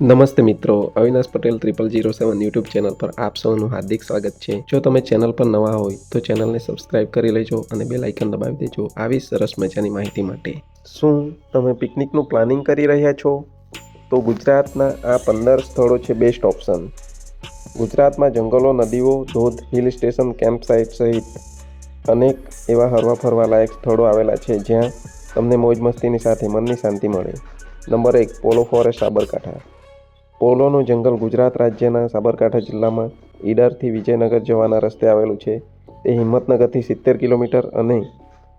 નમસ્તે મિત્રો, Avinash Patel triple zero seven YouTube channel પર આપ સૌનું હાર્દિક સ્વાગત છે. જો તમે ચેનલ પર નવા હોય, તો ચેનલને સબસ્ક્રાઇબ કરી લેજો અને બે લાઇકન દબાવી દેજો આવી સરસ મજાની માહિતી માટે. શું તમે પિકનિકનું પ્લાનિંગ કરી રહ્યા છો? તો ગુજરાતના આ પંદર સ્થળો છે બેસ્ટ ઓપ્શન ગુજરાતમાં જંગલો, નદીઓ, ધોધ હિલ સ્ટેશન કેમ્પ સાઇટ સહિત અનેક એવા હરવા ફરવા લાયક સ્થળો આવેલા છે જ્યાં તમને મોજ મસ્તીની સાથે મનની શાંતિ મળે. નંબર એક, પોલો ફોરેસ્ટ, સાબરકાંઠા. પોલોનું જંગલ ગુજરાત રાજ્યના સાબરકાંઠા જિલ્લામાં ઈડરથી વિજયનગર જવાના રસ્તે આવેલું છે. તે હિંમતનગરથી સિત્તેર કિલોમીટર અને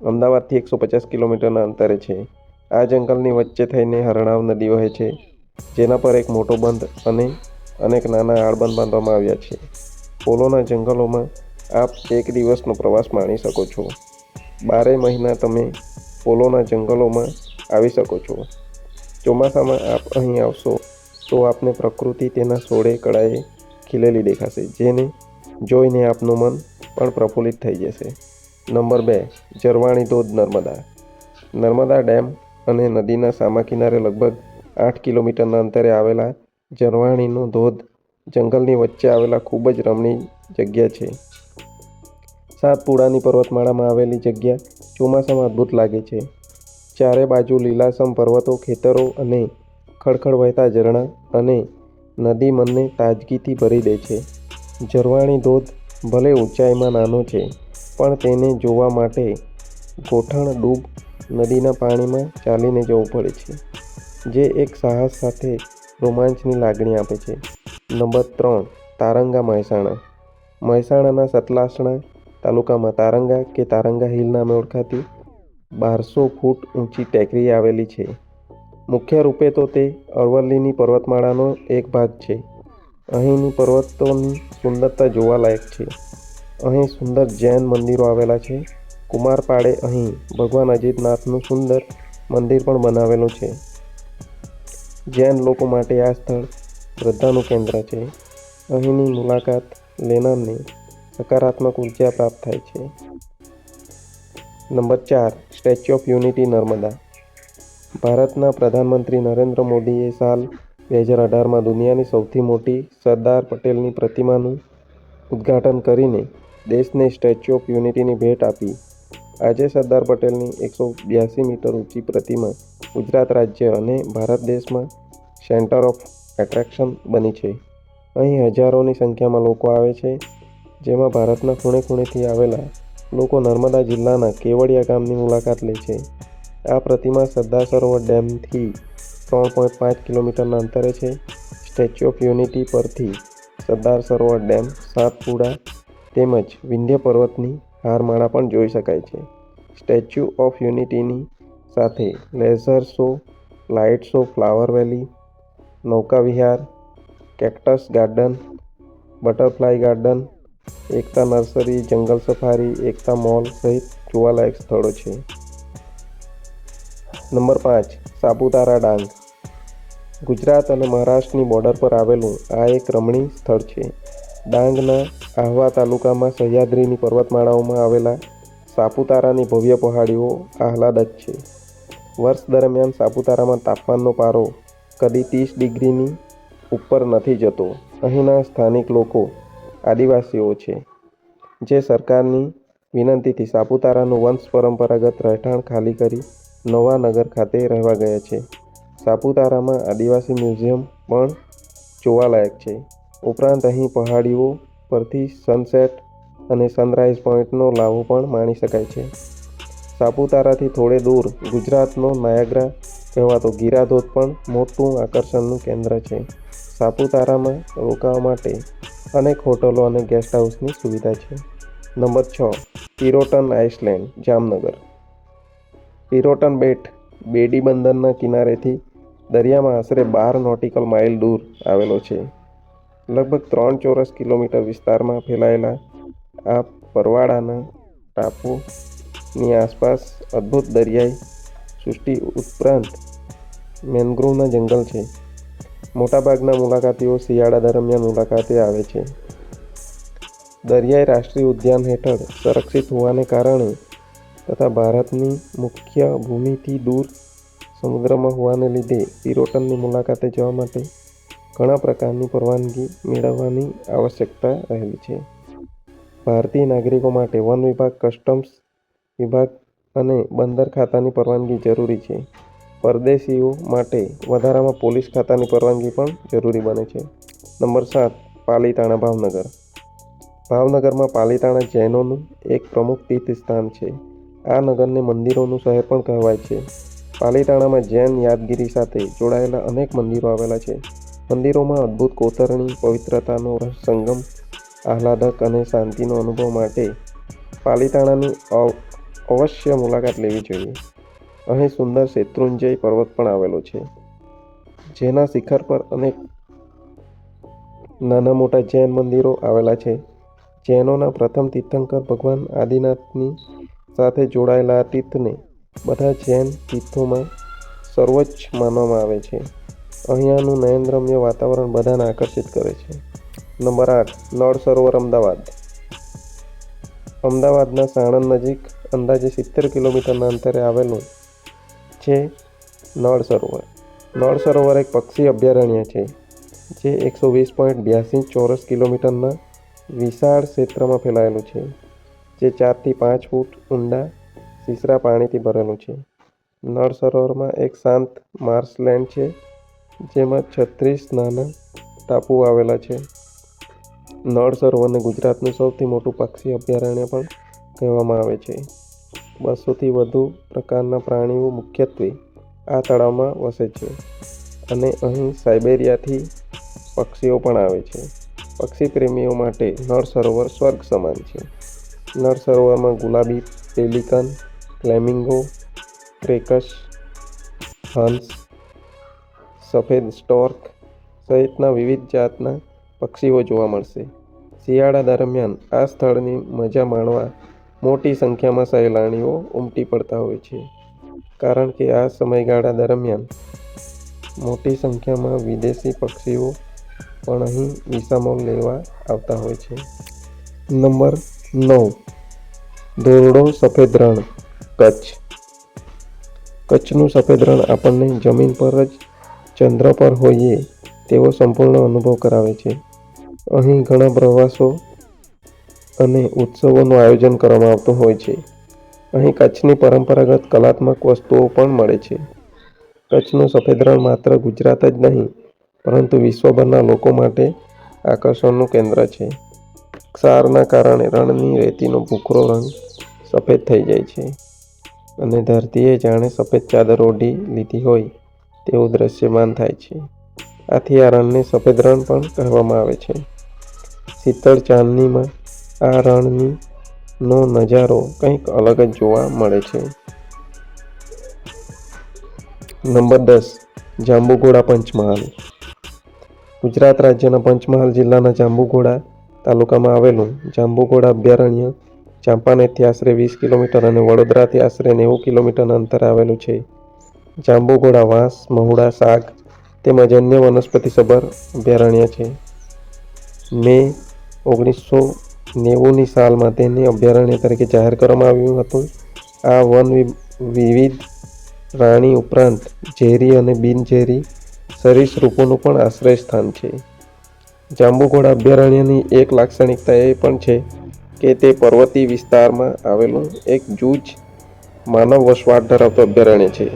અમદાવાદથી એકસો પચાસ કિલોમીટરના અંતરે છે. આ જંગલની વચ્ચે થઈને હરણાવ નદી વહે છે, જેના પર એક મોટો બંધ અને અનેક નાના આળબંધ બાંધવામાં આવ્યા છે. પોલોના જંગલોમાં આપ એક દિવસનો પ્રવાસ માણી શકો છો. બારે મહિના તમે પોલોના જંગલોમાં આવી શકો છો. ચોમાસામાં આપ અહીં આવશો. તો આપને પ્રકૃતિ તેના સોળે કળાએ ખીલેલી દેખાશે, જેને જોઈને આપનું મન પણ પ્રફુલ્લિત થઈ જશે. નંબર બે, જરવાણી ધોધ નર્મદા. નર્મદા ડેમ અને નદીના સામા કિનારે લગભગ આઠ કિલોમીટરના અંતરે આવેલા જરવાણીનો ધોધ જંગલની વચ્ચે આવેલા ખૂબ જ રમણીય જગ્યા છે. સાતપુડાની પર્વતમાળામાં આવેલી જગ્યા ચોમાસામાં અદ્ભુત લાગે છે. ચારે બાજુ લીલાસમ પર્વતો, ખેતરો અને ખળખળ વહેતા ઝરણા અને નદી મનને તાજગીથી ભરી દે છે. ઝરવાણી ધોધ ભલે ઊંચાઈમાં નાનો છે, પણ તેને જોવા માટે ગોઠણ ડૂબ નદીના પાણીમાં ચાલીને જવું પડે છે, જે એક સાહસ સાથે રોમાંચની લાગણી આપે છે. નંબર ત્રણ, તારંગા મહેસાણા. મહેસાણાના સતલાસણા તાલુકામાં તારંગા કે તારંગા હિલ નામે ઓળખાતી બારસો ફૂટ ઊંચી ટેકરી આવેલી છે. મુખ્ય રૂપે તો તે અરવલ્લીની પર્વતમાળાનો એક ભાગ છે. અહીંની પર્વતોની સુંદરતા જોવાલાયક છે. અહીં સુંદર જૈન મંદિરો આવેલા છે. કુમારપાડે અહીં ભગવાન અજીતનાથનું સુંદર મંદિર પણ બનાવેલું છે. જૈન લોકો માટે આ સ્થળ શ્રદ્ધાનું કેન્દ્ર છે. અહીંની મુલાકાત લેનારને સકારાત્મક ઊર્જા પ્રાપ્ત થાય છે. નંબર ચાર, સ્ટેચ્યુ ઓફ યુનિટી નર્મદા. ભારતના પ્રધાનમંત્રી નરેન્દ્ર મોદીએ સાલ બે હજાર અઢારમાં દુનિયાની સૌથી મોટી સરદાર પટેલની પ્રતિમાનું ઉદ્ઘાટન કરીને દેશને સ્ટેચ્યુ ઓફ યુનિટીની ભેટ આપી. આજે સરદાર પટેલની એકસો બ્યાસી મીટર ઊંચી પ્રતિમા ગુજરાત રાજ્ય અને ભારત દેશમાં સેન્ટર ઓફ એટ્રેક્શન બની છે. અહીં હજારોની સંખ્યામાં લોકો આવે છે, જેમાં ભારતના ખૂણે ખૂણેથી આવેલા લોકો નર્મદા જિલ્લાના કેવડિયા ગામની મુલાકાત લે છે. આ પ્રતિમા સરદાર સરોવર ડેમથી ત્રણ પોઈન્ટ પાંચ કિલોમીટરના અંતરે છે. સ્ટેચ્યુ ઓફ યુનિટી પરથી સરદાર સરોવર ડેમ, સાતપુડા તેમજ વિંધ્ય પર્વતની હારમાળા પણ જોઈ શકાય છે. સ્ટેચ્યુ ઓફ યુનિટીની સાથે laser show, light show, flower valley નૌકા વિહાર cactus garden, butterfly garden, Ekta nursery, jungle safari, Ekta mall સહિત જોવાલાયક સ્થળો છે. નંબર પાંચ, સાપુતારા ડાંગ. ગુજરાત અને મહારાષ્ટ્રની બોર્ડર પર આવેલું આ એક રમણીય સ્થળ છે. ડાંગના આહવા તાલુકામાં સહ્યાદ્રીની પર્વતમાળાઓમાં આવેલા સાપુતારાની ભવ્ય પહાડીઓ આહલાદક છે. વર્ષ દરમિયાન સાપુતારામાં તાપમાનનો પારો કદી ત્રીસ ડિગ્રીની ઉપર નથી જતો. અહીંના સ્થાનિક લોકો આદિવાસીઓ છે, જે સરકારની વિનંતીથી સાપુતારાનું વંશ પરંપરાગત રહેઠાણ ખાલી કરી નવા નગર ખાતે રહેવા ગયા છે. સાપુતારામાં આદિવાસી મ્યુઝિયમ પણ જોવાલાયક છે. ઉપરાંત અહીં પહાડીઓ પરથી સનસેટ અને સનરાઈઝ પોઈન્ટનો લાભો પણ માણી શકાય છે. સાપુતારાથી થોડે દૂર ગુજરાતનો નાયગ્રા કહેવાતો ગીરાધોધ પણ મોટું આકર્ષણનું કેન્દ્ર છે. સાપુતારામાં રોકાવા માટે અનેક હોટલો અને ગેસ્ટ હાઉસની સુવિધા છે. નંબર છ પિરોટન આઇસલેન્ડ, જામનગર. પિરોટન બેટ બેડી બંદરના કિનારેથી દરિયામાં આશરે બાર નોટિકલ માઇલ દૂર આવેલો છે. લગભગ ત્રણ ચોરસ કિલોમીટર વિસ્તારમાં ફેલાયેલા આ પરવાળાના ટાપુની આસપાસ અદ્ભુત દરિયાઈ સૃષ્ટિ ઉપરાંત મેનગ્રોવના જંગલ છે. મોટાભાગના મુલાકાતીઓ શિયાળા દરમિયાન મુલાકાતે આવે છે. દરિયાઈ રાષ્ટ્રીય ઉદ્યાન હેઠળ સંરક્ષિત હોવાને કારણે તથા ભારતની મુખ્ય ભૂમિથી દૂર સમુદ્રમાં હોવાને લીધે પિરોટનની મુલાકાતે જવા માટે ઘણા પ્રકારની પરવાનગી મેળવવાની આવશ્યકતા રહેલી છે. ભારતીય નાગરિકો માટે વન વિભાગ, કસ્ટમ્સ વિભાગ અને બંદર ખાતાની પરવાનગી જરૂરી છે. પરદેશીઓ માટે વધારામાં પોલીસ ખાતાની પરવાનગી પણ જરૂરી બને છે. નંબર સાત, પાલીતાણા ભાવનગર. ભાવનગરમાં પાલીતાણા જૈનોનું એક પ્રમુખ તીર્થ સ્થાન છે. આ નગરને મંદિરોનું શહેર પણ કહેવાય છે. પાલીતાણામાં જૈન યાદગીરી સાથે જોડાયેલા અનેક મંદિરો આવેલા છે. મંદિરોમાં અદ્ભુત કોતરણી, પવિત્રતાનો સંગમ, આહલાદક અને શાંતિનો અનુભવ માટે પાલીતાણાની અવ- અવશ્ય મુલાકાત લેવી જોઈએ. અહીં સુંદર શેત્રુંજય પર્વત પણ આવેલો છે. જેના શિખર પર અનેક નાના મોટા જૈન મંદિરો આવેલા છે. જૈનોના પ્રથમ તીર્થંકર ભગવાન આદિનાથની સાથે જોડાયેલા તીર્થને બધા જૈન તીર્થોમાં સર્વોચ્ચ માનવામાં આવે છે. અહીંયાનું નયનરમ્ય વાતાવરણ બધાને આકર્ષિત કરે છે. નંબર આઠ, નળ સરોવર અમદાવાદ. અમદાવાદના સાણંદ નજીક અંદાજે સિત્તેર કિલોમીટરના અંતરે આવેલું છે નળ સરોવર. નળ સરોવર એક પક્ષી અભયારણ્ય છે, જે એકસો વીસ પોઈન્ટ બ્યાસી ચોરસ કિલોમીટરના વિશાળ ક્ષેત્રમાં ફેલાયેલું છે. જે ચારથી પાંચ ફૂટ ઊંડા સીસરા પાણીથી ભરેલું છે. નળ સરોવરમાં એક શાંત માર્શલેન્ડ છે, જેમાં છત્રીસ નાના ટાપુ આવેલા છે. નળ સરોવરને ગુજરાતનું સૌથી મોટું પક્ષી અભયારણ્ય પણ કહેવામાં આવે છે. બસોથી વધુ પ્રકારના પ્રાણીઓ મુખ્યત્વે આ તળાવમાં વસે છે અને અહીં સાઇબેરિયાથી પક્ષીઓ પણ આવે છે. પક્ષી પ્રેમીઓ માટે નળ સરોવર સ્વર્ગ સમાન છે. નળ સરોવરમાં ગુલાબી પેલિકન ફ્લેમિંગો ક્રેકસ હંસ સફેદ સ્ટોર્ક સહિતના વિવિધ જાતના પક્ષીઓ જોવા મળશે. શિયાળા દરમિયાન આ સ્થળની મજા માણવા મોટી સંખ્યામાં સહેલાણીઓ ઉમટી પડતા હોય છે. કારણ કે આ સમયગાળા દરમિયાન મોટી સંખ્યામાં વિદેશી પક્ષીઓ પણ અહીં વિસામો લેવા આવતા હોય છે. નંબર નવ. ધોરડો સફેદ રણ, કચ્છ. કચ્છનું સફેદ રણ આપણને જમીન પર જ ચંદ્ર પર હોઈએ તેવો સંપૂર્ણ અનુભવ કરાવે છે. અહીં ઘણા પ્રવાસો અને ઉત્સવોનું આયોજન કરવામાં આવતું હોય છે. અહીં કચ્છની પરંપરાગત કલાત્મક વસ્તુઓ પણ મળે છે. કચ્છનું સફેદ રણ માત્ર ગુજરાત જ નહીં, પરંતુ વિશ્વભરના લોકો માટે આકર્ષણનું કેન્દ્ર છે. ક્ષારના કારણે રણની રેતીનો ભૂખરો રંગ સફેદ થઈ જાય છે અને ધરતીએ જાણે સફેદ ચાદર ઓઢી લીધી હોય તેવું દ્રશ્યમાન થાય છે. આથી આ રણને સફેદ રણ પણ કહેવામાં આવે છે. શીતળ ચાંદનીમાં આ રણની નો નજારો કંઈક અલગ જ જોવા મળે છે. નંબર દસ, જાંબુઘોડા પંચમહાલ. ગુજરાત રાજ્યના પંચમહાલ જિલ્લાના જાંબુઘોડા તાલુકામાં આવેલું જાંબુઘોડા અભયારણ્ય ચાંપાનેરથી આશરે વીસ કિલોમીટર અને વડોદરાથી આશરે નેવું કિલોમીટરના અંતરે આવેલું છે. જાંબુઘોડા વાંસ, મહુડા શાક તેમજ અન્ય વનસ્પતિસભર અભયારણ્ય છે. મે ઓગણીસો નેવુંની સાલમાં તેને અભયારણ્ય તરીકે જાહેર કરવામાં આવ્યું હતું. આ વન વિવિધ પ્રાણી ઉપરાંત ઝેરી અને બિનઝેરી સરીસૃપોનું પણ આશ્રય સ્થાન છે. જાંબુઘોડા અભયારણ્યની એક લાક્ષણિકતા એ પણ છે કે તે પર્વતીય વિસ્તારમાં આવેલું એક જૂજ માનવ વસવાટ ધરાવતું અભયારણ્ય છે.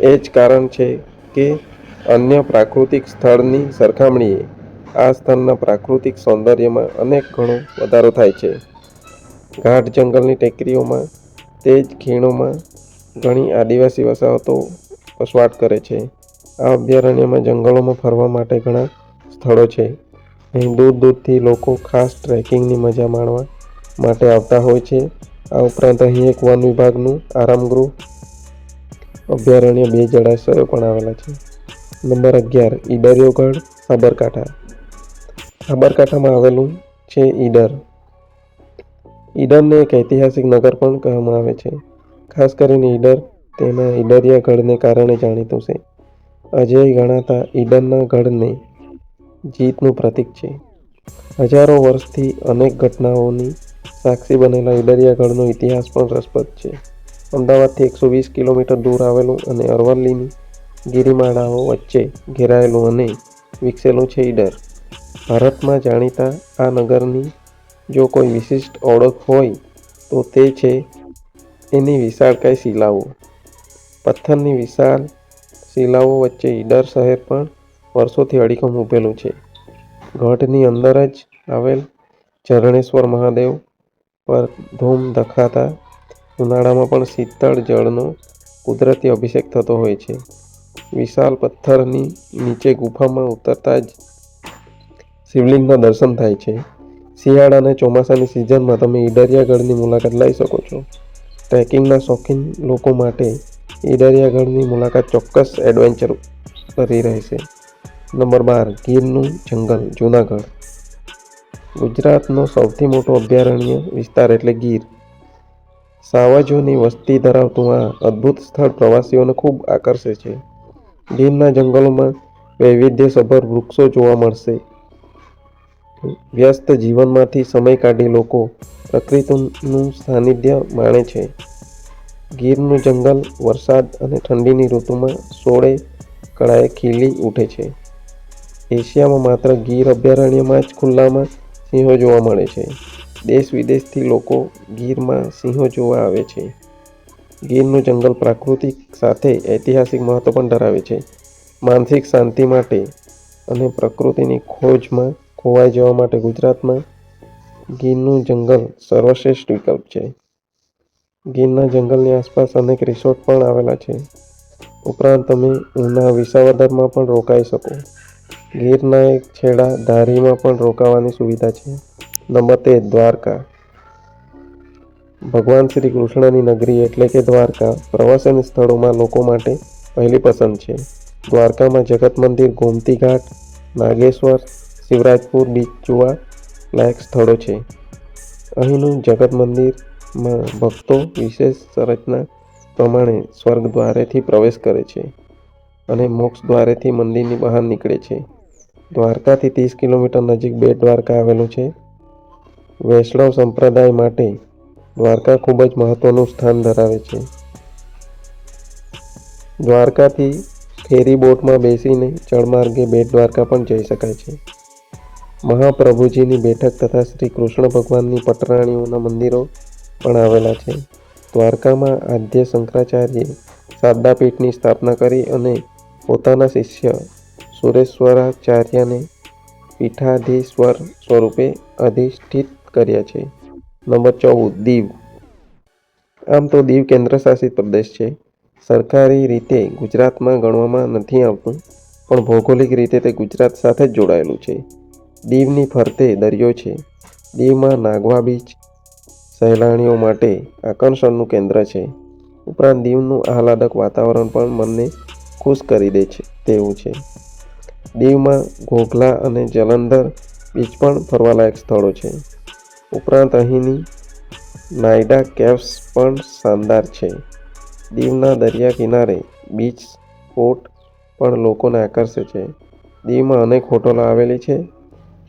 એ જ કારણ છે કે અન્ય પ્રાકૃતિક સ્થળની સરખામણીએ આ સ્થળના પ્રાકૃતિક સૌંદર્યમાં અનેક ગણો વધારો થાય છે. ગાઢ જંગલની ટેકરીઓમાં તે જ ખીણોમાં ઘણી આદિવાસી વસાહતો વસવાટ કરે છે. આ અભયારણ્યમાં જંગલોમાં ફરવા માટે ઘણા સ્થળો છે. અહીં દૂર દૂરથી લોકો ખાસ ટ્રેકિંગની મજા માણવા માટે આવતા હોય છે. આ ઉપરાંત અહીં એક વન વિભાગનું આરામગૃહ, અભયારણ્ય બે જળાશયો પણ આવેલા છે. નંબર અગિયાર ઈડરિયોગઢ સાબરકાંઠા સાબરકાંઠામાં આવેલું છે ઈડર. ઈડરને એક ઐતિહાસિક નગર પણ કહેવામાં આવે છે. ખાસ કરીને ઈડર તેના ઈડરિયા ગઢને કારણે જાણીતું છે. અજય ગણાતા ઈડરના ગઢને જીતનું પ્રતીક છે. હજારો વર્ષથી અનેક ઘટનાઓની સાક્ષી બનેલા ઇડરિયાગઢનો ઇતિહાસ પણ રસપ્રદ છે. અમદાવાદથી એકસો વીસ કિલોમીટર દૂર આવેલું અને અરવલ્લીની ગિરિમાળાઓ વચ્ચે ઘેરાયેલું અને વિકસેલું છે ઈડર. ભારતમાં જાણીતા આ નગરની જો કોઈ વિશિષ્ટ ઓળખ હોય, તો તે છે એની વિશાળકાય શિલાઓ. પથ્થરની વિશાળ શિલાઓ વચ્ચે ઈડર શહેર પણ વર્ષોથી અડીખમ ઊભેલું છે. ગઢની અંદર જ આવેલ ચરણેશ્વર મહાદેવ પર ધૂમ ધખાતા ઉનાળામાં પણ શીતળ જળનો કુદરતી અભિષેક થતો હોય છે. વિશાળ પથ્થરની નીચે ગુફામાં ઉતરતા જ શિવલિંગના દર્શન થાય છે. શિયાળા અને ચોમાસાની સિઝનમાં તમે ઈડરિયાગઢની મુલાકાત લઈ શકો છો. ટ્રેકિંગના શોખીન લોકો માટે ઈડરિયાગઢની મુલાકાત ચોક્કસ એડવેન્ચર કરી રહેશે. નંબર બાર, ગીરનું જંગલ, જૂનાગઢ. ગુજરાતનો સૌથી મોટો અભયારણ્ય વિસ્તાર એટલે ગીર. સાવજોની વસ્તી ધરાવતું આ અદ્ભુત સ્થળ પ્રવાસીઓને ખૂબ આકર્ષે છે. ગીરના જંગલોમાં વૈવિધ્યસભર વૃક્ષો જોવા મળશે. વ્યસ્ત જીવનમાંથી સમય કાઢી લોકો પ્રકૃતિનું સાનિધ્ય માણે છે. ગીરનું જંગલ વરસાદ અને ઠંડીની ઋતુમાં સોળે કળાએ ખીલી ઉઠે છે. એશિયામાં માત્ર ગીર અભયારણ્યમાં જ ખુલ્લામાં સિંહો જોવા મળે છે. દેશ વિદેશથી લોકો ગીરમાં સિંહો જોવા આવે છે. ગીરનું જંગલ પ્રાકૃતિક સાથે ઐતિહાસિક મહત્વ પણ ધરાવે છે. માનસિક શાંતિ માટે અને પ્રકૃતિની ખોજમાં ખોવાઈ જવા માટે ગુજરાતમાં ગીરનું જંગલ સર્વશ્રેષ્ઠ વિકલ્પ છે. ગીરના જંગલની આસપાસ અનેક રિસોર્ટ પણ આવેલા છે. ઉપરાંત તમે ઉના વિસાવદરમાં પણ રોકાઈ શકો. ગીરના એક છેડા ધારીમાં પણ રોકાવાની સુવિધા છે. નંબર તેર દ્વારકા. ભગવાન શ્રી કૃષ્ણની નગરી એટલે કે દ્વારકા પ્રવાસન સ્થળોમાં લોકો માટે પહેલી પસંદ છે. દ્વારકામાં જગત મંદિર, ગોમતી ઘાટ, નાગેશ્વર, શિવરાજપુર, બીચ જોવા લાયક સ્થળો છે. અહીંનું જગત મંદિરમાં ભક્તો વિશેષ સંરચના પ્રમાણે સ્વર્ગ દ્વારેથી પ્રવેશ કરે છે અને મોક્ષ દ્વારેથી મંદિરની બહાર નીકળે છે. દ્વારકાથી ત્રીસ કિલોમીટર નજીક બેટ દ્વારકા આવેલું છે. વૈષ્ણવ સંપ્રદાય માટે દ્વારકા ખૂબ જ મહત્ત્વનું સ્થાન ધરાવે છે. દ્વારકાથી ફેરી બોટમાં બેસીને જળમાર્ગે બેટ દ્વારકા પણ જઈ શકાય છે. મહાપ્રભુજીની બેઠક તથા શ્રી કૃષ્ણ ભગવાનની પટરાણીઓના મંદિરો પણ આવેલા છે. દ્વારકામાં આદ્ય શંકરાચાર્યે શારદાપીઠની સ્થાપના કરી અને પોતાના શિષ્ય સુરેશ્વરાચાર્યને પીઠાધીશ્વર સ્વરૂપે અધિષ્ઠિત કર્યા છે. નંબર ચૌદ, દીવ. આમ તો દીવ કેન્દ્રશાસિત પ્રદેશ છે. સરકારી રીતે ગુજરાતમાં ગણવામાં નથી આવતું, પણ ભૌગોલિક રીતે તે ગુજરાત સાથે જ જોડાયેલું છે. દીવની ફરતે દરિયો છે. દીવમાં નાગવા બીચ, સહેલાણીઓ માટે આકર્ષણનું કેન્દ્ર છે. ઉપરાંત દીવનું આહલાદક વાતાવરણ પણ મનને ખુશ કરી દે છે, તેવું છે. દીવમાં ઘોઘલા અને જલંધર બીચ પણ ફરવાલાયક સ્થળો છે. ઉપરાંત અહીંની નાયડા કેવ્સ પણ શાનદાર છે. દીવના દરિયા કિનારે બીચ સ્પોટ પણ લોકોને આકર્ષે છે. દીવમાં અનેક હોટલો આવેલી છે.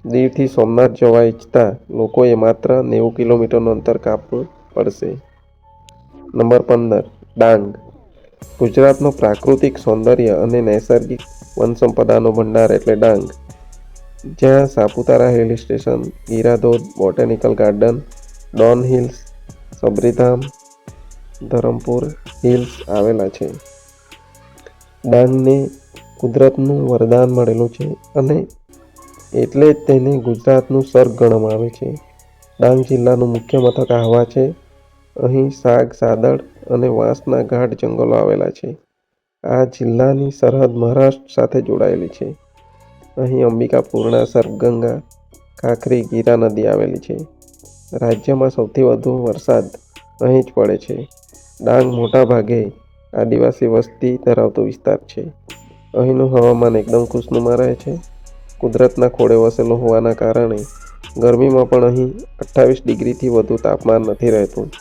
દીવથી સોમનાથ જવા ઈચ્છતા લોકોએ માત્ર નેવું કિલોમીટરનું અંતર કાપવું પડશે. નંબર પંદર, ડાંગ. ગુજરાતનો પ્રાકૃતિક સૌંદર્ય અને નૈસર્ગિક વનસંપદાનો ભંડાર એટલે ડાંગ. જ્યાં Saputara hill station Giradhodh botanical garden Don hills Sabaridham, Dharampur hills આવેલા છે. ડાંગને કુદરતનું વરદાન મળેલું છે અને એટલે જ તેને ગુજરાતનું સ્વર્ગ ગણવામાં આવે છે. ડાંગ જિલ્લાનું મુખ્ય મથક આહવા છે. અહીં સાગ સાદડ અને વાંસના ગાઢ જંગલો આવેલા છે. આ જિલ્લાની સરહદ મહારાષ્ટ્ર સાથે જોડાયેલી છે. અહીં અંબિકા પૂર્ણા સર્પગંગા કાંકરી, ગીરા નદી આવેલી છે. રાજ્યમાં સૌથી વધુ વરસાદ અહીં જ પડે છે. ડાંગ મોટા ભાગે આદિવાસી વસ્તી ધરાવતો વિસ્તાર છે. અહીંનું હવામાન એકદમ ખુશનુમા રહે છે. કુદરતના ખોળે વસેલો હોવાના કારણે ગરમીમાં પણ અહીં અઠ્ઠાવીસ ડિગ્રીથી વધુ તાપમાન નથી રહેતું.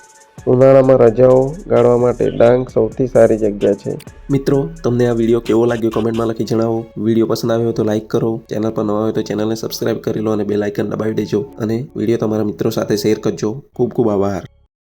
ઉનાળામાં રજાઓ ગાળવા માટે ડાંગ સૌથી સારી જગ્યા છે. મિત્રો, તમને આ વીડિયો કેવો લાગ્યો કમેન્ટમાં લખી જણાવો. વીડિયો પસંદ આવ્યો તો લાઇક કરો. ચેનલ પર નવા હોય તો ચેનલને સબસ્ક્રાઇબ કરી લો અને બે લાઇકન દબાવી દેજો. અને વીડિયો તમારા મિત્રો સાથે શેર કરજો. ખૂબ ખૂબ આભાર.